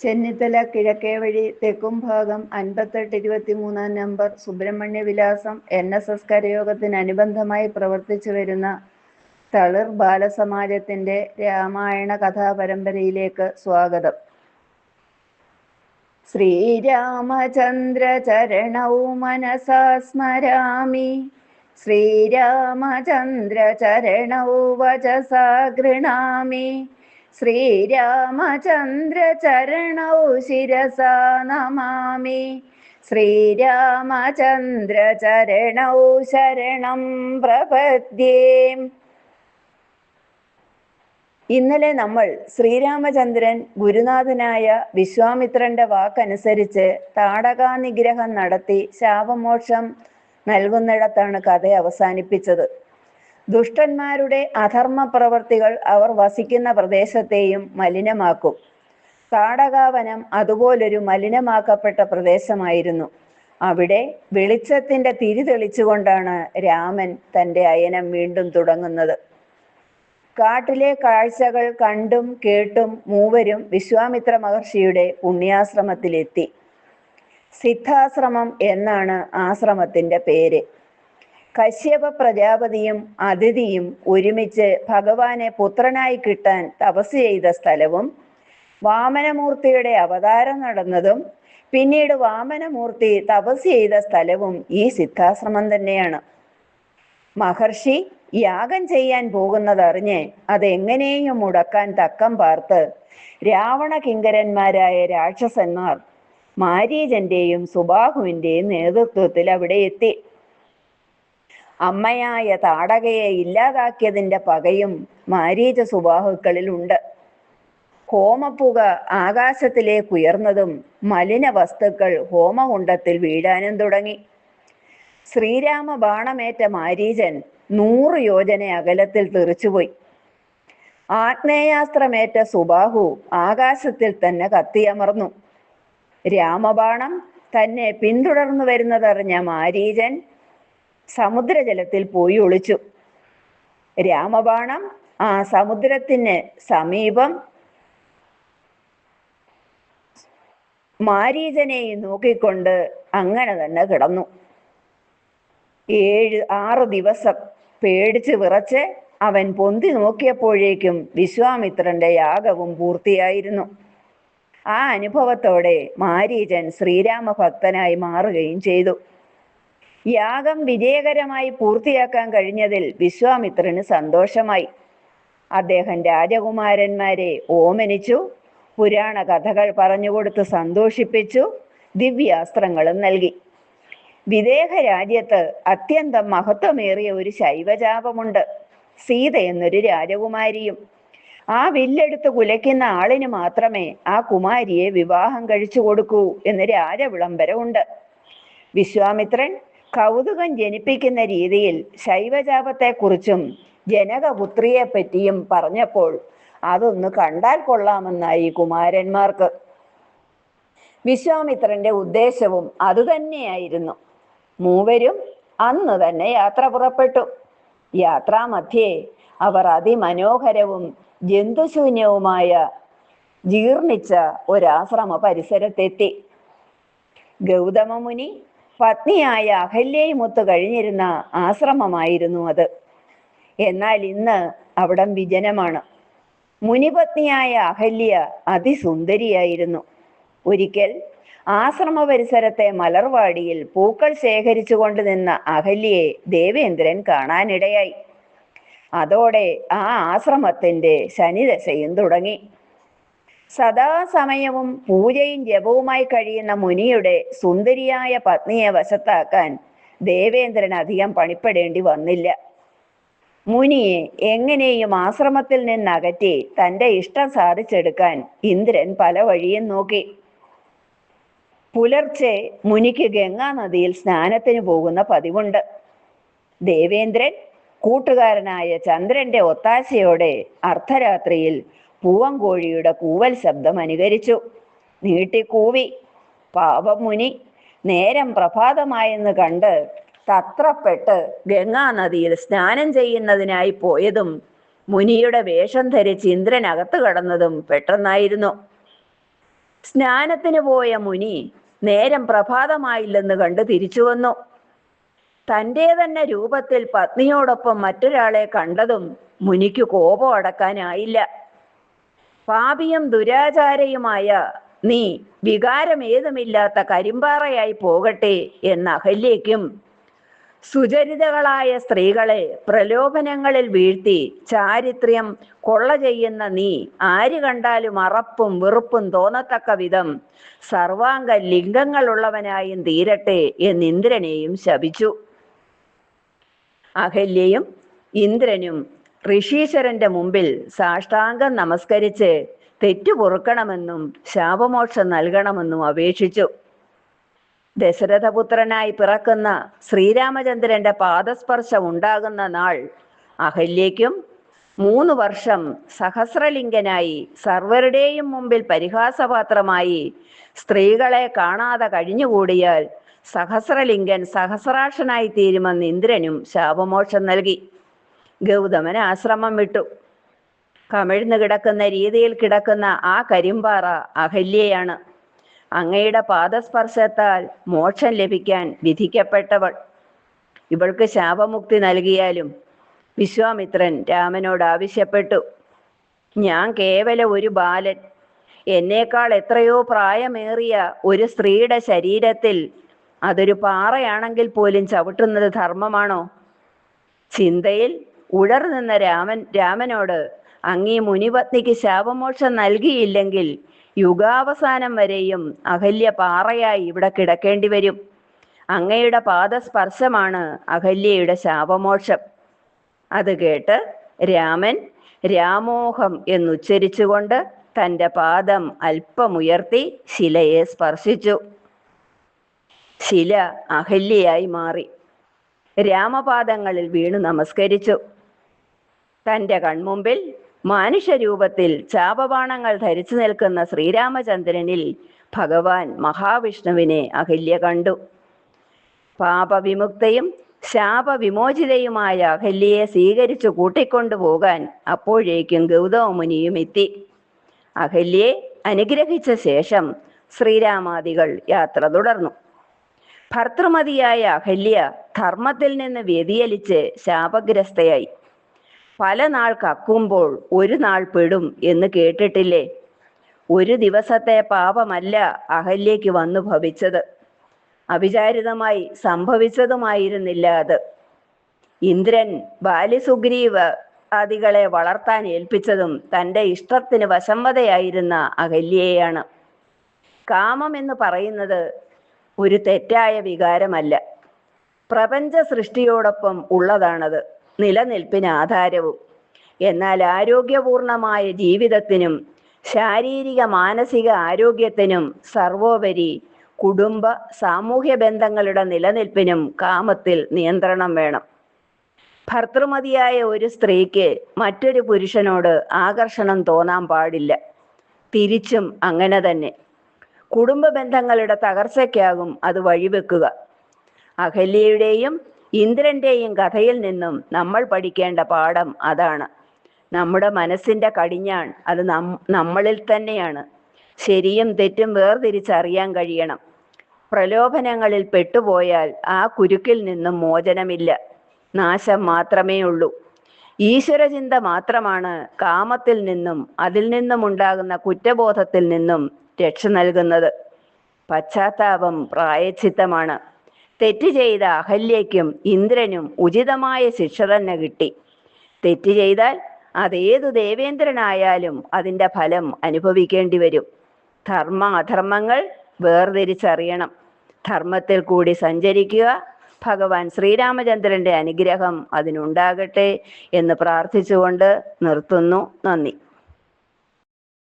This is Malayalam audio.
ചെന്നിത്തല കിഴക്കേ വഴി തെക്കും ഭാഗം അൻപത്തെട്ട് ഇരുപത്തിമൂന്നാം നമ്പർ സുബ്രഹ്മണ്യ വിലാസം എൻ എസ് എസ് കരയോഗത്തിനനുബന്ധമായി പ്രവർത്തിച്ചു വരുന്ന തളിർ ബാലസമാജത്തിന്റെ രാമായണ കഥാപരമ്പരയിലേക്ക് സ്വാഗതം. ശ്രീരാമചന്ദ്ര ചരണവും മനസാ സ്മരാമി. ശ്രീരാമചന്ദ്ര ചരണവും വചസാ ഗൃണാമി. ശിരസാ നമാമി ശ്രീരാമചന്ദ്ര ചരണൗ ശരണം പ്രപദ്യേ. ഇന്നലെ നമ്മൾ ശ്രീരാമചന്ദ്രൻ ഗുരുനാഥനായ വിശ്വാമിത്രന്റെ വാക്കനുസരിച്ച് താടകാനിഗ്രഹം നടത്തി ശാപമോക്ഷം നൽകുന്നിടത്താണ് കഥ അവസാനിപ്പിച്ചത്. ദുഷ്ടന്മാരുടെ അധർമ്മ പ്രവർത്തികൾ അവർ വസിക്കുന്ന പ്രദേശത്തെയും മലിനമാക്കും. താടകാവനം അതുപോലൊരു മലിനമാക്കപ്പെട്ട പ്രദേശമായിരുന്നു. അവിടെ വെളിച്ചത്തിന്റെ തിരി തെളിച്ചുകൊണ്ടാണ് രാമൻ തന്റെ അയനം വീണ്ടും തുടങ്ങുന്നത്. കാട്ടിലെ കാഴ്ചകൾ കണ്ടും കേട്ടും മൂവരും വിശ്വാമിത്ര മഹർഷിയുടെ പുണ്യാശ്രമത്തിലെത്തി. സിദ്ധാശ്രമം എന്നാണ് ആശ്രമത്തിന്റെ പേര്. കശ്യപ പ്രജാപതിയും അതിഥിയും ഒരുമിച്ച് ഭഗവാനെ പുത്രനായി കിട്ടാൻ തപസ് ചെയ്ത സ്ഥലവും വാമനമൂർത്തിയുടെ അവതാരം നടന്നതും പിന്നീട് വാമനമൂർത്തി തപസ് ചെയ്ത സ്ഥലവും ഈ സിദ്ധാശ്രമം തന്നെയാണ്. മഹർഷി യാഗം ചെയ്യാൻ പോകുന്നതറിഞ്ഞ് അതെങ്ങനെയും മുടക്കാൻ തക്കം പാർത്ത് രാവണ കിങ്കരന്മാരായ രാക്ഷസന്മാർ മാരീജന്റെയും സുബാഹുവിന്റെയും നേതൃത്വത്തിൽ അവിടെ എത്തി. അമ്മയായ താടകയെ ഇല്ലാതാക്കിയതിന്റെ പകയും മാരീച സുബാഹുക്കളിലുണ്ട്. ഹോമപ്പുക ആകാശത്തിലേക്ക് ഉയർന്നതും മലിന വസ്തുക്കൾ ഹോമകുണ്ടത്തിൽ വീഴാനും തുടങ്ങി. ശ്രീരാമ ബാണമേറ്റ മാരീചൻ നൂറ് യോജന അകലത്തിൽ തെറിച്ചുപോയി. ആഗ്നേയാസ്ത്രമേറ്റ സുബാഹു ആകാശത്തിൽ തന്നെ കത്തിയമർന്നു. രാമബാണം തന്നെ പിന്തുടർന്നു വരുന്നതറിഞ്ഞ മാരീചൻ സമുദ്രജലത്തിൽ പോയി ഒളിച്ചു. രാമബാണം ആ സമുദ്രത്തിന് സമീപം മാരീചനെയും നോക്കിക്കൊണ്ട് അങ്ങനെ തന്നെ കിടന്നു. ഏഴ് ആറ് ദിവസം പേടിച്ച് വിറച്ച് അവൻ പൊന്തി നോക്കിയപ്പോഴേക്കും വിശ്വാമിത്രന്റെ യാഗവും പൂർത്തിയായിരുന്നു. ആ അനുഭവത്തോടെ മാരീചൻ ശ്രീരാമ ഭക്തനായി മാറുകയും ചെയ്തു. യാഗം വിജയകരമായി പൂർത്തിയാക്കാൻ കഴിഞ്ഞതിൽ വിശ്വാമിത്രന് സന്തോഷമായി. അദ്ദേഹം രാജകുമാരന്മാരെ ഓമനിച്ചു പുരാണ കഥകൾ പറഞ്ഞുകൊടുത്ത് സന്തോഷിപ്പിച്ചു ദിവ്യാസ്ത്രങ്ങളും നൽകി. വിദേഹ രാജ്യത്ത് അത്യന്തം മഹത്വമേറിയ ഒരു ശൈവജാപമുണ്ട്. സീത എന്നൊരു രാജകുമാരിയും. ആ വില്ലെടുത്ത് കുലയ്ക്കുന്ന ആളിന് മാത്രമേ ആ കുമാരിയെ വിവാഹം കഴിച്ചു കൊടുക്കൂ എന്ന് രാജവിളംബരമുണ്ട്. വിശ്വാമിത്രൻ കൗതുകം ജനിപ്പിക്കുന്ന രീതിയിൽ ശൈവജാപത്തെക്കുറിച്ചും ജനകപുത്രിയെ പറ്റിയും പറഞ്ഞപ്പോൾ അതൊന്ന് കണ്ടാൽ കൊള്ളാമെന്നായി കുമാരന്മാർക്ക്. വിശ്വാമിത്രന്റെ ഉദ്ദേശവും അതുതന്നെയായിരുന്നു. മൂവരും അന്ന് തന്നെ യാത്ര പുറപ്പെട്ടു. യാത്രാമധ്യേ അവർ അതിമനോഹരവും ജന്തുശൂന്യവുമായ ജീർണിച്ച ഒരാശ്രമ പരിസരത്തെത്തി. ഗൗതമ മുനി പത്നിയായ അഹല്യയുമൊത്ത് കഴിഞ്ഞിരുന്ന ആശ്രമമായിരുന്നു അത്. എന്നാൽ ഇന്ന് അവിടം വിജനമാണ്. മുനിപത്നിയായ അഹല്യ അതിസുന്ദരിയായിരുന്നു. ഒരിക്കൽ ആശ്രമ പരിസരത്തെ മലർവാടിയിൽ പൂക്കൾ ശേഖരിച്ചു കൊണ്ട് നിന്ന അഹല്യയെ ദേവേന്ദ്രൻ കാണാനിടയായി. അതോടെ ആ ആശ്രമത്തിന്റെ ശനിദശയും തുടങ്ങി. സദാസമയവും പൂജയും ജപവുമായി കഴിയുന്ന മുനിയുടെ സുന്ദരിയായ പത്നിയെ വശത്താക്കാൻ ദേവേന്ദ്രൻ അധികം പണിപ്പെടേണ്ടി വന്നില്ല. മുനിയെ എങ്ങനെയും ആശ്രമത്തിൽ നിന്നകറ്റി തന്റെ ഇഷ്ടം സാധിച്ചെടുക്കാൻ ഇന്ദ്രൻ പല വഴിയും നോക്കി. പുലർച്ചെ മുനിക്ക് ഗംഗാ നദിയിൽ സ്നാനത്തിന് പോകുന്ന പതിവുണ്ട്. ദേവേന്ദ്രൻ കൂട്ടുകാരനായ ചന്ദ്രന്റെ ഒത്താശയോടെ അർദ്ധരാത്രിയിൽ പൂവങ്കോഴിയുടെ കൂവൽ ശബ്ദം അനുകരിച്ചു. നീട്ടിക്കൂവി. പാപം മുനി നേരം പ്രഭാതമായെന്ന് കണ്ട് തത്രപ്പെട്ട് ഗംഗാനദിയിൽ സ്നാനം ചെയ്യുന്നതിനായി പോയതും മുനിയുടെ വേഷം ധരിച്ച് ഇന്ദ്രൻ അകത്ത് കടന്നതും പെട്ടെന്നായിരുന്നു. സ്നാനത്തിന് പോയ മുനി നേരം പ്രഭാതമായില്ലെന്ന് കണ്ട് തിരിച്ചു വന്നു. തന്റെ തന്നെ രൂപത്തിൽ പത്നിയോടൊപ്പം മറ്റൊരാളെ കണ്ടതും മുനിക്ക് കോപം അടക്കാനായില്ല. പാപിയും ദുരാചാരയുമായ നീ വികാരം ഏതുമില്ലാത്ത കരിമ്പാറയായി പോകട്ടെ എന്ന അഹല്യയ്ക്കും. സുചരിതകളായ സ്ത്രീകളെ പ്രലോഭനങ്ങളിൽ വീഴ്ത്തി ചാരിത്ര്യം കൊള്ള ചെയ്യുന്ന നീ ആര് കണ്ടാലും അറപ്പും വെറുപ്പും തോന്നത്തക്ക വിധം സർവാംഗ ലിംഗങ്ങളുള്ളവനായും തീരട്ടെ എന്ന് ഇന്ദ്രനെയും ശപിച്ചു. അഹല്യയും ഇന്ദ്രനും ഋഷീശ്വരന്റെ മുമ്പിൽ സാഷ്ടാംഗം നമസ്കരിച്ച് തെറ്റു പൊറുക്കണമെന്നും ശാപമോക്ഷം നൽകണമെന്നും അപേക്ഷിച്ചു. ദശരഥപുത്രനായി പിറക്കുന്ന ശ്രീരാമചന്ദ്രന്റെ പാദസ്പർശം ഉണ്ടാകുന്ന നാൾ അഹല്യയ്ക്കും മൂന്ന് വർഷം സഹസ്രലിംഗനായി സർവരുടെയും മുമ്പിൽ പരിഹാസപാത്രമായി സ്ത്രീകളെ കാണാതെ കഴിഞ്ഞുകൂടിയാൽ സഹസ്രലിംഗൻ സഹസ്രാക്ഷനായി തീരുമെന്ന് ഇന്ദ്രനും ശാപമോക്ഷം നൽകി. ഗൗതമൻ ആശ്രമം വിട്ടു. കമിഴ്ന്നു കിടക്കുന്ന രീതിയിൽ കിടക്കുന്ന ആ കരിമ്പാറ അഹല്യയാണ്. അങ്ങയുടെ പാദസ്പർശത്താൽ മോക്ഷം ലഭിക്കാൻ വിധിക്കപ്പെട്ടവൾ. ഇവൾക്ക് ശാപമുക്തി നൽകിയാലും വിശ്വാമിത്രൻ രാമനോട് ആവശ്യപ്പെട്ടു. ഞാൻ കേവല ഒരു ബാലൻ. എന്നേക്കാൾ എത്രയോ പ്രായമേറിയ ഒരു സ്ത്രീയുടെ ശരീരത്തിൽ അതൊരു പാറയാണെങ്കിൽ പോലും ചവിട്ടുന്നത് ധർമ്മമാണോ? ചിന്തയിൽ ഉഴർനിന്ന രാമൻ രാമനോട് അങ്ങീ മുനിപത്നിക്ക് ശാപമോക്ഷം നൽകിയില്ലെങ്കിൽ യുഗാവസാനം വരെയും അഹല്യ പാറയായി ഇവിടെ കിടക്കേണ്ടി വരും. അങ്ങയുടെ പാദസ്പർശമാണ് അഹല്യയുടെ ശാപമോക്ഷം. അത് കേട്ട് രാമൻ രാമോഹം എന്നുച്ചരിച്ചുകൊണ്ട് തന്റെ പാദം അല്പമുയർത്തി ശിലയെ സ്പർശിച്ചു. ശില അഹല്യയായി മാറി. രാമപാദങ്ങളിൽ വീണു നമസ്കരിച്ചു. തന്റെ കൺമുമ്പിൽ മാനുഷ്യരൂപത്തിൽ ചാപബാണങ്ങൾ ധരിച്ചു നിൽക്കുന്ന ശ്രീരാമചന്ദ്രനിൽ ഭഗവാൻ മഹാവിഷ്ണുവിനെ അഹല്യ കണ്ടു. പാപവിമുക്തയും ശാപവിമോചിതയുമായ അഹല്യയെ സ്വീകരിച്ചു കൂട്ടിക്കൊണ്ടുപോകാൻ അപ്പോഴേക്കും ഗൗതമുനിയും എത്തി. അഹല്യെ അനുഗ്രഹിച്ച ശേഷം ശ്രീരാമാദികൾ യാത്ര തുടർന്നു. ഭർത്തൃമതിയായ അഹല്യ ധർമ്മത്തിൽ നിന്ന് വ്യതിയലിച്ച് ശാപഗ്രസ്തയായി. പല നാൾ കക്കുമ്പോൾ ഒരു നാൾ പെടും എന്ന് കേട്ടിട്ടില്ലേ? ഒരു ദിവസത്തെ പാപമല്ല അഹല്യയ്ക്ക് വന്നു ഭവിച്ചത്. അവിചാരിതമായി സംഭവിച്ചതുമായിരുന്നില്ല അത്. ഇന്ദ്രൻ ബാലിസുഗ്രീവ് ആദികളെ വളർത്താൻ ഏൽപ്പിച്ചതും തന്റെ ഇഷ്ടത്തിന് വശംവതയായിരുന്ന അഹല്യയാണ് കാമം എന്ന് പറയുന്നത് ഒരു തെറ്റായ വികാരമല്ല. പ്രപഞ്ച സൃഷ്ടിയോടൊപ്പം ഉള്ളതാണത്. നിലനിൽപ്പിന് ആധാരവും. എന്നാൽ ആരോഗ്യപൂർണമായ ജീവിതത്തിനും ശാരീരിക മാനസിക ആരോഗ്യത്തിനും സർവോപരി കുടുംബ സാമൂഹ്യ ബന്ധങ്ങളുടെ നിലനിൽപ്പിനും കാമത്തിൽ നിയന്ത്രണം വേണം. ഭർത്തൃമതിയായ ഒരു സ്ത്രീക്ക് മറ്റൊരു പുരുഷനോട് ആകർഷണം തോന്നാൻ പാടില്ല. തിരിച്ചും അങ്ങനെ തന്നെ. കുടുംബ ബന്ധങ്ങളുടെ തകർച്ചയ്ക്കാകും അത് വഴിവെക്കുക. അഹല്യയുടെയും ഇന്ദ്രന്റെയും കഥയിൽ നിന്നും നമ്മൾ പഠിക്കേണ്ട പാഠം അതാണ്. നമ്മുടെ മനസ്സിന്റെ കടിഞ്ഞാൺ അത് നമ്മളിൽ തന്നെയാണ്. ശരിയും തെറ്റും വേർതിരിച്ചറിയാൻ കഴിയണം. പ്രലോഭനങ്ങളിൽ പെട്ടുപോയാൽ ആ കുരുക്കിൽ നിന്നും മോചനമില്ല. നാശം മാത്രമേ ഉള്ളൂ. ഈശ്വരചിന്ത മാത്രമാണ് കാമത്തിൽ നിന്നും അതിൽ നിന്നും ഉണ്ടാകുന്ന കുറ്റബോധത്തിൽ നിന്നും രക്ഷ നൽകുന്നത്. പശ്ചാത്താപം പ്രായച്ചിത്തമാണ്. തെറ്റ് ചെയ്ത അഹല്യയ്ക്കും ഇന്ദ്രനും ഉചിതമായ ശിക്ഷ തന്നെ കിട്ടി. തെറ്റ് ചെയ്താൽ അതേതു ദേവേന്ദ്രനായാലും അതിന്റെ ഫലം അനുഭവിക്കേണ്ടി വരും. ധർമ്മ അധർമ്മങ്ങൾ വേർതിരിച്ചറിയണം. ധർമ്മത്തിൽ കൂടി സഞ്ചരിക്കുക. ഭഗവാൻ ശ്രീരാമചന്ദ്രന്റെ അനുഗ്രഹം അതിനുണ്ടാകട്ടെ എന്ന് പ്രാർത്ഥിച്ചുകൊണ്ട് നിർത്തുന്നു. നന്ദി.